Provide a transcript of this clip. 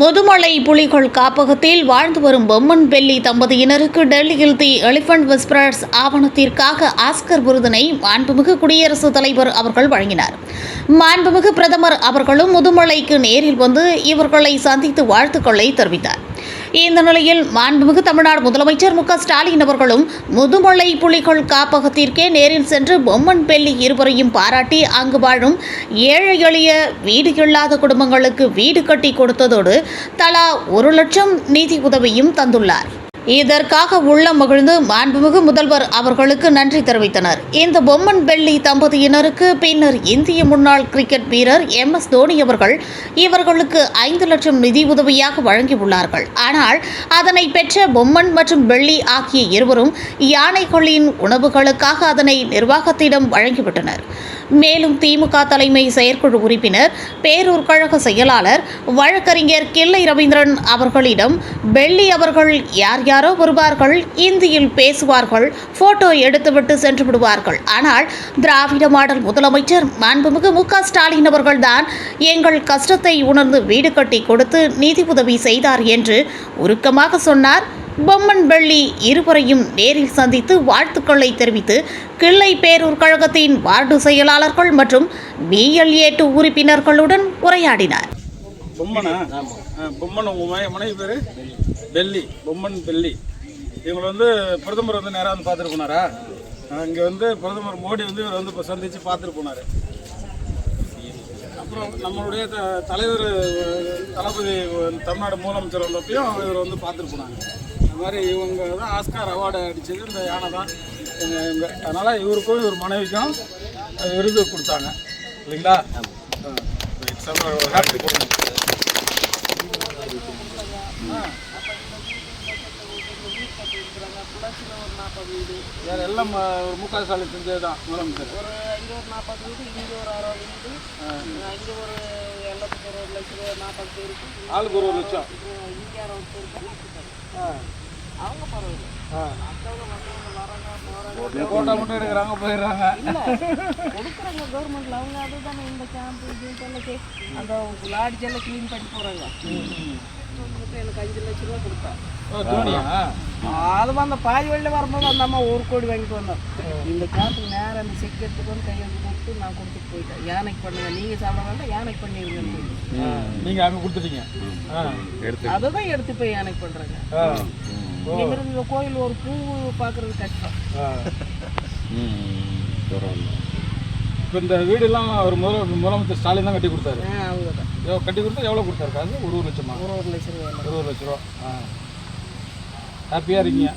முதுமலை புலிகள் காப்பகத்தில் வாழ்ந்து வரும் பொம்மன் பெல்லி தம்பதியினருக்கு டெல்லியில் தி எலிபென்ட் விஸ்பரர்ஸ் ஆவணத்திற்காக ஆஸ்கர் விருதினை மாண்புமிகு குடியரசுத் தலைவர் அவர்கள் வழங்கினார். மாண்புமிகு பிரதமர் அவர்களும் முதுமலைக்கு நேரில் வந்து இவர்களை சந்தித்து வாழ்த்துக்களை தெரிவித்தார். இந்த நிலையில் மாண்புமிகு தமிழ்நாடு முதலமைச்சர் மு ஸ்டாலின் அவர்களும் முதுமலை புலிகள் காப்பகத்திற்கே நேரில் சென்று பொம்மன் பெல்லி இருவரையும் பாராட்டி அங்கு வாழும் ஏழை எளிய வீடு இல்லாத குடும்பங்களுக்கு வீடு கட்டி கொடுத்ததோடு தலா ஒரு லட்சம் நிதி உதவியும் தந்துள்ளார். இதற்காக உள்ளம் மகிழ்ந்து மாண்புமிகு முதல்வர் அவர்களுக்கு நன்றி தெரிவித்தனர். இந்த பொம்மன் பெள்ளி தம்பதியினருக்கு பின்னர் இந்திய முன்னாள் கிரிக்கெட் வீரர் எம் எஸ் தோனி அவர்கள் இவர்களுக்கு ஐந்து லட்சம் நிதி உதவியாக வழங்கியுள்ளார்கள். ஆனால் அதனை பெற்ற பொம்மன் மற்றும் பெள்ளி ஆகிய இருவரும் யானைகளின் உணவுகளுக்காக அதனை நிர்வாகத்திடம் வழங்கிவிட்டனர். மேலும் திமுக தலைமை செயற்குழு உறுப்பினர் பேரூர் கழக செயலாளர் வழக்கறிஞர் கிள்ளை ரவீந்திரன் அவர்களிடம் பெள்ளி அவர்கள் யார் யார் வருவார்கள் இந்தியில் பேசுவார்கள் போட்டோ எடுத்துவிட்டு சென்று விடுவார்கள் ஆனால் திராவிட மாடல் முதலமைச்சர் மாண்புமிகு மு க ஸ்டாலின் அவர்கள்தான் எங்கள் கஷ்டத்தை உணர்ந்து வீடு கட்டி கொடுத்து நிதி உதவி செய்தார் என்று உருக்கமாக சொன்னார். பொம்மன் வெள்ளி இருவரையும் நேரில் சந்தித்து வாழ்த்துக்களை தெரிவித்து கிள்ளை பேரூர் கழகத்தின் வார்டு செயலாளர்கள் மற்றும் பிஎல்ஏ டு உறுப்பினர்களுடன் உரையாடினார். பொம்மனா? பொம்மன் உங்கள் மனை மனைவி பேர்? டெல்லி பொம்மன் டெல்லி இவங்களை வந்து பிரதமர் வந்து நேராக வந்து பார்த்துட்டு போனாரா? இங்கே வந்து பிரதமர் மோடி வந்து இவர் வந்து இப்போ சந்தித்து பார்த்துட்டு போனார். அப்புறம் நம்மளுடைய த தலைவர் தளபதி தமிழ்நாடு முதலமைச்சர் வந்தப்பையும் இவர் வந்து பார்த்துட்டு போனாங்க. அது மாதிரி இவங்க தான் ஆஸ்கார் அவார்டு அடித்தது இந்த யானை தான். இவங்க அதனால் இவருக்கும் இவர் மனைவிக்கும் விருது கொடுத்தாங்க. இல்லைங்களா? எல்லாம் ஒரு முக ஸ்டாலின் செஞ்சது தான் முதலமைச்சர். ஒரு இங்கே ஒரு நாற்பது வீடு இங்கே ஒரு அறுபது வீடு இங்கே ஒரு எல்லாத்துக்கும் ஒரு லட்சம் நாற்பது பேருக்கு. ஆளுக்கு ஒரு ஒரு லட்சம். இங்கே அறுபது பேருக்கு. அவங்க பரவாயில்ல. போட்டோ மட்டும் எடுக்கிறாங்க போயிடுறாங்க. கொடுக்குறாங்க கவர்மெண்ட்ல அவங்க அதுதானே இந்த கேம்ப் இது அந்த லாட்ஜ் எல்லாம் க்ளீன் பண்ணி எனக்கு அஞ்சு லட்ச ரூபா கொடுத்தா. ஓ தோனியா அது அந்த பாதி வழியில் வரும்போது அந்த அம்மா ஒரு கோடி வாங்கிட்டு வந்தோம் இந்த கேம்புக்கு நேரம் அந்த செக் எடுத்துட்டு வந்து கையெழுத்து கொடுத்து நான் கொடுத்துட்டு போயிட்டேன். யானைக்கு பண்ணுங்க நீங்கள் சாப்பிட வேண்டாம் யானைக்கு பண்ணிடுங்க நீங்க அங்க கொடுத்துட்டீங்க. அதுதான் எடுத்து போய் யானைக்கு பண்ணுறாங்க. இங்கிருந்து இந்த கோயில் ஒரு பூ பார்க்கறது கஷ்டம். இப்போ இந்த வீடெல்லாம் அவர் முதல முதலமைச்சர் ஸ்டாலின் தான் கட்டி கொடுத்தாரு. எவ்வளோ கட்டி கொடுத்தா எவ்வளோ கொடுத்தாரு காசு? ஒரு ஒரு லட்சமா? ஒரு ஒரு லட்சம் ரூபாய். ஒரு ஒரு லட்ச ரூபா. ஆ. ஹாப்பியாக இருக்கீங்க.